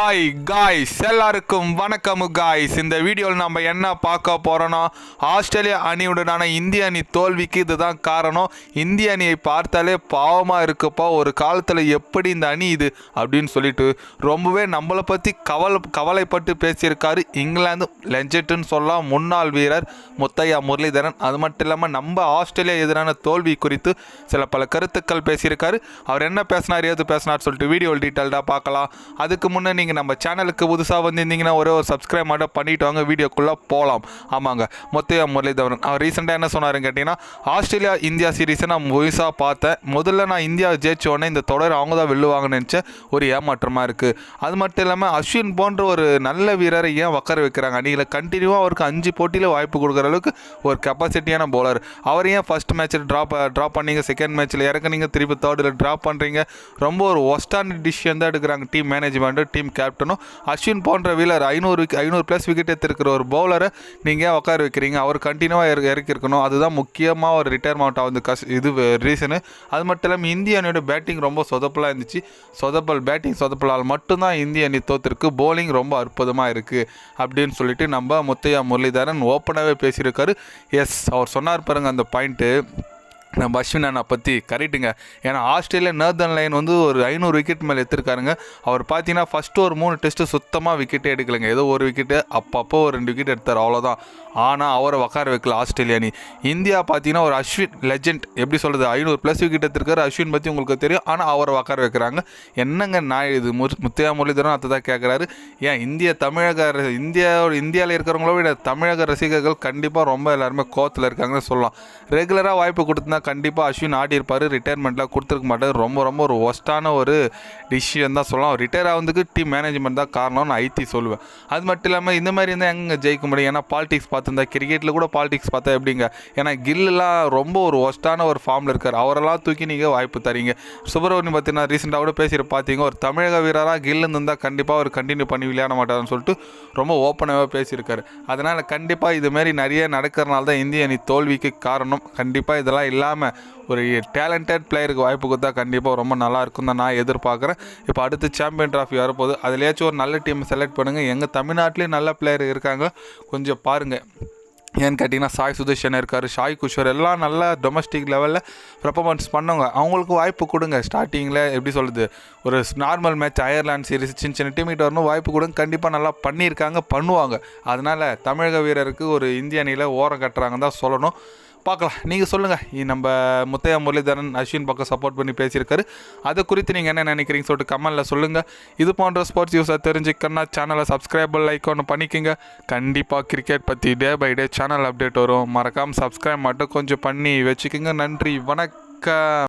Hi guys எல்லாருக்கும் வணக்கம் guys இந்த வீடியோவில் நம்ம என்ன பார்க்க போகிறோன்னா ஆஸ்திரேலியா அணியுடனான இந்திய அணி தோல்விக்கு இதுதான் காரணம். இந்திய அணியை பார்த்தாலே பாவமாக இருக்குப்பா. ஒரு காலத்தில் எப்படி இந்த அணி இது அப்படின்னு சொல்லிட்டு ரொம்பவே நம்மளை பற்றி கவலை கவலைப்பட்டு பேசியிருக்காரு இங்கிலாந்து லெஞ்சட்டுன்னு சொல்லலாம். முன்னாள் வீரர் முத்தையா முரளிதரன். அது மட்டும் இல்லாமல் நம்ம ஆஸ்திரேலியா எதிரான தோல்வி குறித்து சில பல கருத்துக்கள் பேசியிருக்காரு. அவர் என்ன பேசினார் ஏது பேசினார் சொல்லிட்டு வீடியோ டீட்டெயில்டாக பார்க்கலாம். அதுக்கு முன்னே நீங்கள் நம்ம சேனலுக்கு புதுசாக வந்திருந்தீங்கன்னா ஒரே ஒரு சப்ஸ்கிரைப் மட்டும் பண்ணிட்டு வாங்க வீடியோக்குள்ளே போகலாம் ஆமாங்க. முத்தையா முரளிதரன். அவர் ரீசெண்டாக என்ன சொன்னாருன்னு கேட்டிங்கன்னா ஆஸ்திரேலியா இந்தியா சீரீஸை நான் முழுசாக பார்த்தேன். முதல்ல நான் இந்தியா ஜெயிச்ச உடனே இந்த தொடர் அவங்க தான் வெல்லுவாங்கன்னு நினச்சேன் ஒரு ஏமாற்றமாக இருக்குது அது மட்டும் இல்லாமல் அஸ்வின் போன்ற ஒரு நல்ல வீரரை ஏன் உக்கார வைக்கிறாங்க? அணியில் கண்டினியூவாக அவருக்கு அஞ்சு போட்டியில் வாய்ப்பு கொடுக்குற அளவுக்கு ஒரு கெப்பாசிட்டியான போலர் அவர் ஏன் ஃபஸ்ட் மேட்ச்சில் ட்ராப் ட்ராப் பண்ணீங்க? செகண்ட் மேட்ச்சில் இறக்குனீங்க? திருப்பி தேர்டில் ட்ராப் பண்ணுறீங்க ரொம்ப ஒரு ஒஸ்டான டிசிஷன் தான் எடுக்கிறாங்க டீம் மேனேஜ்மெண்ட்டு டீம் கேப்டனும் அஸ்வின் போன்ற வீலர் ஐநூறு ஐநூறு ப்ளஸ் விக்கெட் எடுத்திருக்கிற ஒரு பவுலரை நீங்கள் ஏன் உட்கார வைக்கிறீங்க? அவர் கண்டினியூவாக இறக்கி இறக்கிருக்கணும் அதுதான் முக்கியமாக ஒரு ரிட்டையர்மெண்ட் ஆகுது கஷ் இது ரீசனு அது மட்டும் இல்லாமல் இந்திய அணியோட பேட்டிங் ரொம்ப சொதப்பலாக இருந்துச்சு. சொதப்பல் பேட்டிங் சொதப்பலால் மட்டும்தான் இந்திய அணி தோத்திருக்கு. போலிங் ரொம்ப அற்புதமாக இருக்குது அப்படின்னு சொல்லிட்டு நம்ம முத்தையா முரளிதரன் ஓப்பனாகவே பேசியிருக்காரு. எஸ் அவர் சொன்னார் பாருங்க அந்த பாயிண்ட்டு நம்ம அஸ்வின் அண்ணா பற்றி கரெக்டுங்க ஏன்னா ஆஸ்திரேலியா நேர்தன் லைன் வந்து ஒரு ஐநூறு விக்கெட் மேலே எடுத்திருக்காருங்க. அவர் பார்த்தீங்கன்னா ஃபஸ்ட்டு ஒரு மூணு டெஸ்ட்டு சுத்தமாக விக்கெட்டே எடுக்கலைங்க. ஏதோ ஒரு விக்கெட்டு அப்பப்போ ஒரு ரெண்டு விக்கெட் எடுத்தார் அவ்வளோதான் ஆனால் அவரை உக்கார வைக்கல ஆஸ்திரேலியா அணி. இந்தியா பார்த்தீங்கன்னா ஒரு அஸ்வின் லெஜெண்ட் எப்படி சொல்கிறது ஐநூறு ப்ளஸ் விக்கெட் எடுத்திருக்காரு. அஸ்வின் பற்றி உங்களுக்கு தெரியும். ஆனால் அவரை உக்கார வைக்கிறாங்க. என்னங்க நான் இது? மு முத்தையா முரளிதரன் அதை தான் கேட்குறாரு ஏன் இந்திய தமிழக இந்தியாவோட இந்தியாவில் இருக்கிறவங்கள விட தமிழக ரசிகர்கள் கண்டிப்பாக ரொம்ப எல்லாருமே கோத்தில் இருக்காங்கன்னு சொல்லலாம். ரெகுலராக வாய்ப்பு கொடுத்தா கண்டிப்பாக அஸ்வின் ஆடி இருப்பார் ரிட்டையர்மெண்ட்லாம் கொடுத்துருக்க மாட்டார். ரொம்ப ரொம்ப ஒரு ஒஸ்ட்டான ஒரு டிசிஷன் தான் சொல்லலாம். ரிட்டையர் ஆகிறதுக்கு டீம் மேனேஜ்மெண்ட் தான் காரணம்னு ஐத்தி சொல்லுவேன். அது மட்டும் இல்லாமல் இந்த மாதிரி இருந்தால் எங்கே ஜெயிக்க முடியும்? ஏன்னா பாலிடிக்ஸ் பார்த்துருந்தா கிரிக்கெட்டில் கூட பாலிடிக்ஸ் பார்த்தா எப்படிங்க? ஏன்னா கில்லாம் ரொம்ப ஒரு ஒஸ்ட்டான ஒரு ஃபார்மில் இருக்கார். அவரெல்லாம் தூக்கி நீங்கள் வாய்ப்பு தரீங்க. சுப்பிரமணியம் பார்த்தீங்கன்னா ரீசெண்டாக கூட பேசிட்டு பார்த்தீங்க. ஒரு தமிழக வீரராக கில்லுன்னு இருந்தால் கண்டிப்பாக அவர் கண்டினியூ பண்ணி விளையாட மாட்டார்னு சொல்லிட்டு ரொம்ப ஓப்பனாகவே பேசியிருக்காரு. அதனால் கண்டிப்பாக இதுமாரி நிறைய நடக்கிறனால தான் இந்திய அணி தோல்விக்கு காரணம். கண்டிப்பாக இதெல்லாம் இல்லாமல் ஒரு டேலண்டட் பிளேயருக்கு வாய்ப்பு கொடுத்தா கண்டிப்பாக ரொம்ப நல்லா இருக்கும் தான் நான் எதிர்பார்க்குறேன். இப்போ அடுத்து சாம்பியன் ட்ராஃபி வரப்போகுது. அதுலேயாச்சும் ஒரு நல்ல டீம் செலக்ட் பண்ணுங்கள் எங்கள் தமிழ்நாட்டிலேயும் நல்ல பிளேயர் இருக்காங்க. கொஞ்சம் பாருங்கள் ஏன்னு கேட்டிங்கன்னா சாய் சுதர்ஷன் இருக்கார் ஷாய் குஷோர் எல்லாம் நல்லா டொமஸ்டிக் லெவலில் பெர்ஃபார்மன்ஸ் பண்ணவங்க. அவங்களுக்கு வாய்ப்பு கொடுங்க. ஸ்டார்டிங்கில் எப்படி சொல்கிறது ஒரு நார்மல் மேட்ச் அயர்லாண்ட் சீரிஸ் சின்ன சின்ன டீமிட்ட வரணும் வாய்ப்பு கொடுங்க. கண்டிப்பாக நல்லா பண்ணியிருக்காங்க பண்ணுவாங்க. அதனால் தமிழக வீரருக்கு ஒரு இந்திய அணியில் ஓரம் கட்டுறாங்க தான் சொல்லணும். பார்க்கலாம். நீங்கள் சொல்லுங்கள் நம்ம முத்தையா முரளிதரன் அஸ்வின் பக்கம் சப்போர்ட் பண்ணி பேசியிருக்காரு. அது குறித்து நீங்கள் என்ன நினைக்கிறீங்க சொல்லிட்டு கமெண்டில் சொல்லுங்கள் இது போன்ற ஸ்போர்ட்ஸ் யூஸை தெரிஞ்சுக்கன்னா சேனலை சப்ஸ்கிரைபர் லைக் ஒன்று பண்ணிக்கோங்க. கண்டிப்பாக கிரிக்கெட் பற்றி day by day channel update வரும். மறக்காமல் சப்ஸ்கிரைப் மட்டும் கொஞ்சம் பண்ணி வச்சுக்கோங்க. நன்றி. வணக்கம்.